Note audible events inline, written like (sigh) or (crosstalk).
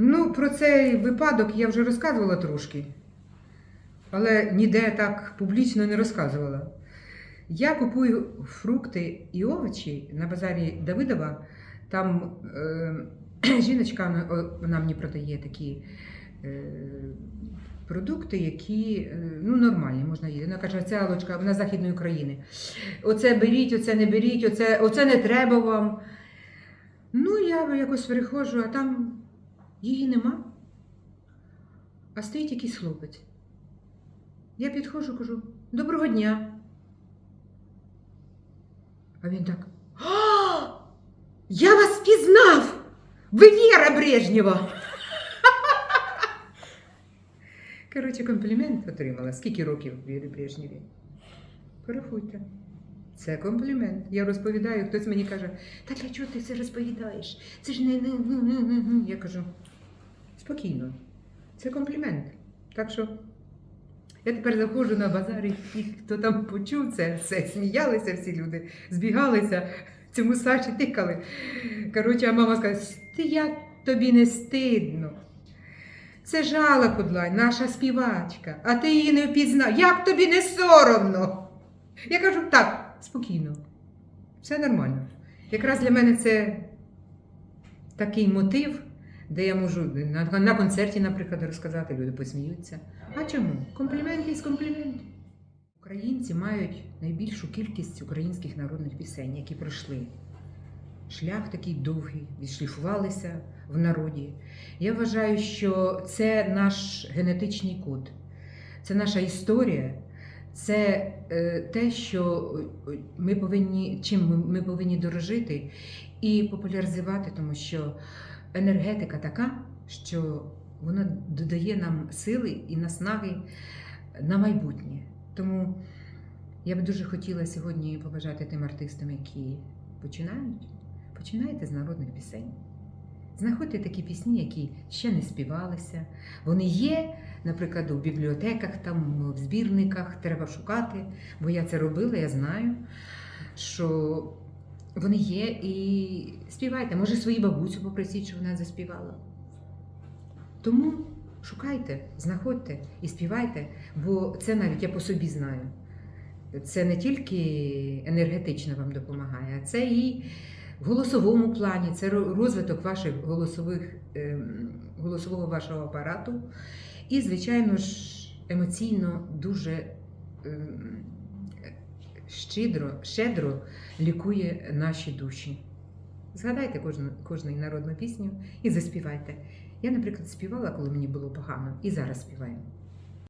Ну, про цей випадок я вже розказувала трошки, але ніде так публічно не розказувала. Я купую фрукти і овочі на базарі Давидова. Там е, (clears throat) жіночка вона- мені продає такі е, продукти, які е, ну, нормальні, можна їсти. Вона каже, це Алочка, вона Західної України. Оце беріть, оце не беріть, оце, оце не треба вам. Ну, я якось переходжу, а там її нема. А стоїть якийсь хлопець. Я підходжу, кажу: доброго дня. А він так. «А! Я вас пізнав! Ви Віра Брежнєва! Коротше, комплімент отримала. Скільки років Вірі Брежнєві? Порахуйте. Це комплімент. Я розповідаю, хтось мені каже, та для чого ти це розповідаєш? Це ж не. не- не- не- не- не». Я кажу, спокійно. Це комплімент. Так що я тепер заходжу на базар, і хто там почув це, все, сміялися всі люди, збігалися, цьому Саші тикали. Коротше, а мама сказала, ти як тобі не стидно. Це Жала Кудлай, наша співачка, а ти її не впізнав. Як тобі не соромно? Я кажу, так, спокійно, все нормально. Якраз для мене це такий мотив, де я можу на, на концерті, наприклад, розказати, люди посміються. А чому? Комплімент є комплімент. Українці мають найбільшу кількість українських народних пісень, які пройшли. Шлях такий довгий, відшліфувалися в народі. Я вважаю, що це наш генетичний код, це наша історія, це е, те, що е, ми повинні, чим ми, повинні дорожити і популяризувати, тому що енергетика така, що вона додає нам сили і наснаги на майбутнє. Тому я б дуже хотіла сьогодні побажати тим артистам, які починають. Починайте з народних пісень. Знаходьте такі пісні, які ще не співалися. Вони є, наприклад, у бібліотеках, там, в збірниках, треба шукати, бо я це робила, я знаю, що вони є і співайте. Може, свою бабусю попросіть, щоб вона заспівала. Тому шукайте, знаходьте і співайте, бо це навіть я по собі знаю. Це не тільки енергетично вам допомагає, а це і в голосовому плані, це розвиток ваших голосових, ем, голосового вашого апарату. І, звичайно ж, емоційно дуже ем, щедро, щедро лікує наші душі. Згадайте кожну, кожну народну пісню і заспівайте. Я, наприклад, співала, коли мені було погано, і зараз співаю.